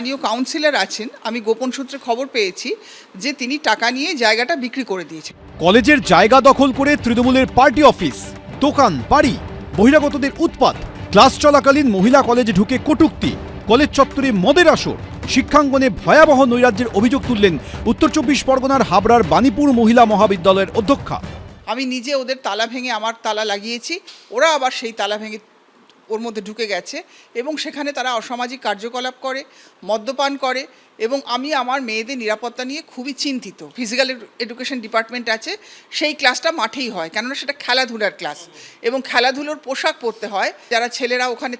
স্থানীয় কাউন্সিলর আছেন আমি গোপন সূত্রে খবর পেয়েছি যে তিনি টাকা নিয়ে জায়গাটা বিক্রি করে দিয়েছেন। কলেজের জায়গা দখল করে তৃণমূলের পার্টি অফিস দোকান বাড়ি বহিরাগতদের উৎপাত ক্লাস চলাকালীন মহিলা কলেজে ঢুকে কটূক্তি কলেজ চত্বরে মদের আসর শিক্ষাঙ্গনে ভয়াবহ নৈরাজ্যের অভিযোগ তুললেন উত্তর চব্বিশ পরগনার হাবড়ার বাণীপুর মহিলা মহাবিদ্যালয়ের অধ্যক্ষা। আমি নিজে ওদের তালা ভেঙে আমার তালা লাগিয়েছি ওরা আবার সেই তালা ভেঙে ওর মধ্যে ঢুকে গেছে এবং সেখানে তারা অসামাজিক কার্যকলাপ করে, মদ্যপান করে এবং আমি আমার মেয়েদের নিরাপত্তা নিয়ে খুবই চিন্তিত। ফিজিক্যাল এডুকেশন ডিপার্টমেন্ট আছে, সেই ক্লাসটা মাঠেই হয়, কেননা সেটা খেলাধুলার ক্লাস এবং খেলাধুলোর পোশাক পরতে হয়, যারা ছেলেরা ওখানে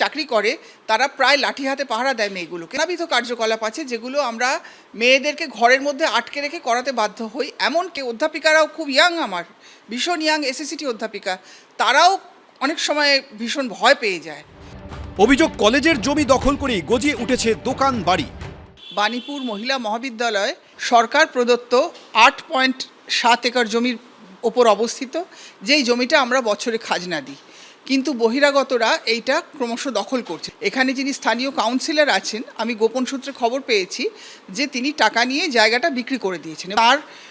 চাকরি করে, তারা প্রায় লাঠি হাতে পাহারা দেয় মেয়েগুলোকে। নানাবিধ কার্যকলাপ আছে, যেগুলো আমরা মেয়েদেরকে ঘরের মধ্যে আটকে রেখে করাতে বাধ্য হই। এমনকি অধ্যাপিকারাও খুব ইয়াং আমার, ভীষণ ইয়াং এসএসসিটি অধ্যাপিকা, তারাও অনেক সময় ভীষণ ভয় পেয়ে যায়। অভিযোগ কলেজের জমি দখল করেই গজিয়ে উঠেছে দোকান বাড়ি। বাণীপুর মহিলা মহাবিদ্যালয় সরকার প্রদত্ত আট পয়েন্ট সাত একর জমির ওপর অবস্থিত যেই জমিটা আমরা বছরে খাজনা দিই। কিন্তু বহিরাগতরা এইটা ক্রমশ দখল করছে। এখানে যিনি স্থানীয় কাউন্সিলর আছেন আমি গোপন সূত্রে খবর পেয়েছি যে তিনি টাকা নিয়ে জায়গাটা বিক্রি করে দিয়েছেন। তার আহ,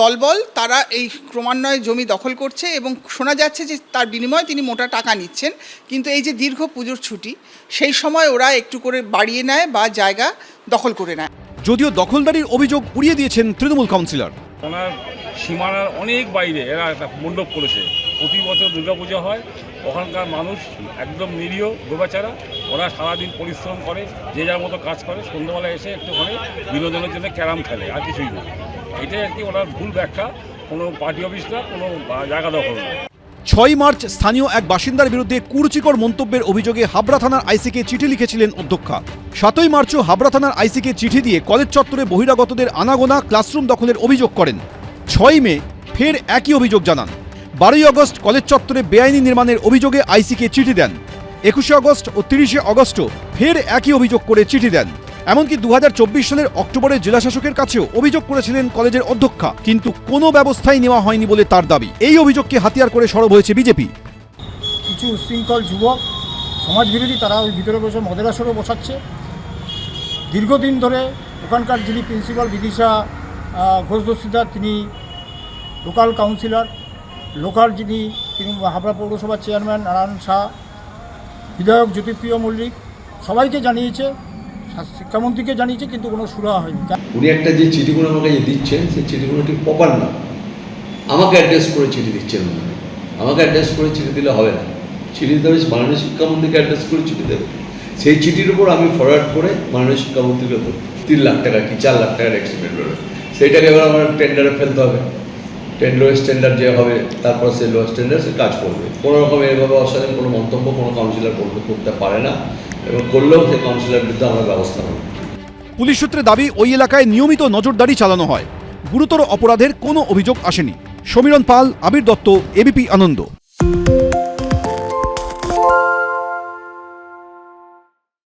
দলবল তারা এই ক্রমান্বয়ে জমি দখল করছে এবং শোনা যাচ্ছে যে তার বিনিময়ে তিনি মোটা টাকা নিচ্ছেন। কিন্তু এই যে দীর্ঘ পুজোর ছুটি সেই সময় ওরা একটু করে বাড়িয়ে নেয় বা জায়গা দখল করে নেয়। যদিও দখলদারির অভিযোগ উড়িয়ে দিয়েছেন তৃণমূল কাউন্সিলর। ওনার সীমানার অনেক বাইরে এরা একটা মণ্ডপ করেছে। প্রতি বছর দুর্গাপূজা হয় ওখানকার মানুষ একদম নিরীহ গোবাচারা ওরা সারাদিন পরিশ্রম করে যে যার মতো কাজ করে সন্ধ্যাবেলা এসে একটুখানি বিনোদনের জন্য ক্যারাম খেলে আর কিছুই না। আর কি ওনার ভুল ব্যাখ্যা। কোনো পার্টি অফিস না, কোনো জায়গা দখল না। ছয় মার্চ স্থানীয় এক বাসিন্দার বিরুদ্ধে কুরুচিকর মন্তব্যের অভিযোগে হাবড়া থানার আইসিকে চিঠি লিখেছিলেন অধ্যক্ষা। সাতই মার্চও হাবড়া থানার আইসিকে চিঠি দিয়ে কলেজ চত্বরে বহিরাগতদের আনাগোনা ক্লাসরুম দখলের অভিযোগ করেন। ছয় মে, ফের একই অভিযোগ জানান। বারোই আগস্ট কলেজ চত্বরে বেআইনি নির্মাণের অভিযোগে আইসিকে চিঠি দেন। একুশে আগস্ট ও তিরিশে আগস্টও ফের একই অভিযোগ করে চিঠি দেন। এমনকি দু হাজার চব্বিশ সালের অক্টোবরে জেলাশাসকের কাছেও অভিযোগ করেছিলেন কলেজের অধ্যক্ষা, কিন্তু কোনো ব্যবস্থাই নেওয়া হয়নি বলে তার দাবি। এই অভিযোগকে হাতিয়ার করে সরব হয়েছে বিজেপি। কিছু উশৃঙ্খল যুবক, সমাজবিরোধী, তারা ওই ভিতরে বসে মদের আসরও বসাচ্ছে। দীর্ঘদিন ধরে ওখানকার যিনি প্রিন্সিপাল বিদিশা ঘোষ তিনি লোকাল কাউন্সিলর, লোকাল যিনি, তিনি হাবড়া পৌরসভার চেয়ারম্যান, নারায়ণ শাহ, বিধায়ক জ্যোতিপ্রিয় মল্লিক, সবাইকে জানিয়েছে শিক্ষামন্ত্রীকে জানিয়েছে, কিন্তু কোনো সুরাহা হয়নি। উনি একটা যে চিঠিগুলো আমাকে যে দিচ্ছেন, সেই চিঠিগুলো ঠিক প্রপার না। আমাকে অ্যাড্রেস করে চিঠি দিচ্ছেন আমাকে অ্যাড্রেস করে চিঠি দিলে হবে না। চিঠি দিতে হবে, মাননীয় শিক্ষামন্ত্রীকে অ্যাড্রেস করে চিঠি দেবে। সেই চিঠির উপর আমি ফরওয়ার্ড করে মাননীয় শিক্ষামন্ত্রীকে দেবো তিন লাখ টাকা কি, চার লাখ টাকার এক্সিমেন্ট হবে সেইটাকে এবার আমার টেন্ডারে ফেলতে হবে। টেন লোয়েস্ট টেন্ডার যে হবে, তারপর সে লোয়েস্ট টেন্ডার সে কাজ করবে। কোনো রকম এভাবে অসাধারণ কোনো মন্তব্য কোনো কাউন্সিলর করতে পারে না। এবং করলেও সেই কাউন্সিলের বিরুদ্ধে আমরা ব্যবস্থা নেব। পুলিশ সূত্রে দাবি, ওই এলাকায় নিয়মিত নজরদারি চালানো হয়। গুরুতর অপরাধের কোনো অভিযোগ আসেনি। সমীরণ পাল, আবির দত্ত, এবিপি আনন্দ।